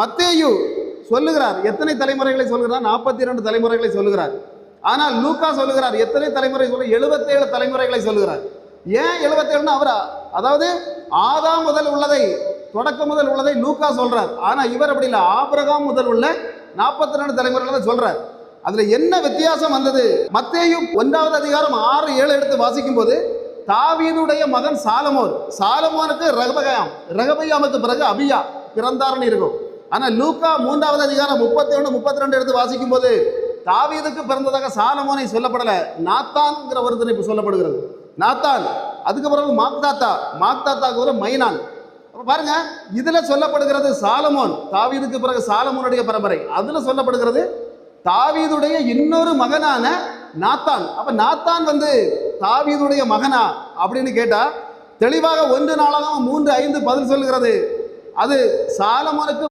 மத்தேயு சொல்லுகிறார். எத்தனை தலைமுறைகளை சொல்கிறார்? நாற்பத்தி இரண்டு தலைமுறைகளை சொல்லுகிறார். ஆனால் லூக்கா சொல்லுகிறார் எத்தனை தலைமுறை சொல்ல எழுபத்தேழு தலைமுறைகளை சொல்லுகிறார். ஏன் எழுபத்தேழுன்னு அவர் அதாவது ஆதாம் முதல் உள்ளதை தொடக்கம் முதல் உள்ளதை லூக்கா சொல்றார். ஆனால் இவர் அப்படி இல்லை. ஆபிரகாம் முதல் உள்ள நாற்பத்தி ரெண்டு தலைமுறைகளை தான் சொல்றார். அதுல என்ன வித்தியாசம் வந்தது? மத்தேயும் ஒன்றாவது அதிகாரம் ஆறு ஏழு எடுத்து வாசிக்கும் போது தாவீதுடைய மகன் சாலமோர் சாலமோனுக்கு ரகபகாம் ரகபயாமுக்கு பிறகு அபியா. பிறந்தார்னு இருக்கும். ஆனால் லூக்கா மூன்றாவது அதிகாரம் முப்பத்தி ஒன்று முப்பத்தி ரெண்டு எடுத்து வாசிக்கும் போது தாவீதுக்கு பிறந்ததாக சாலமோனை சொல்லப்படலை. நாத்தான்ங்கிற ஒருத்தனை இப்போ சொல்லப்படுகிறது. நாத்தான் அதுக்கு பிறகு மாக்தாத்தா மாக்தாத்தாக்கு ஒரு மைனான். அப்போ பாருங்க இதில் சொல்லப்படுகிறது சாலமோன் தாவீதுக்கு பிறகு சாலமோனுடைய பரம்பரை. அதில் சொல்லப்படுகிறது தாவீதுடைய இன்னொரு மகனான நாத்தான். அப்போ நாத்தான் வந்து தாவீதுடைய மகனா அப்படின்னு கேட்டால் தெளிவாக ஒன்று நாளாக மூன்று ஐந்து பதில் சொல்லுகிறது. அது சாலமோனுக்கு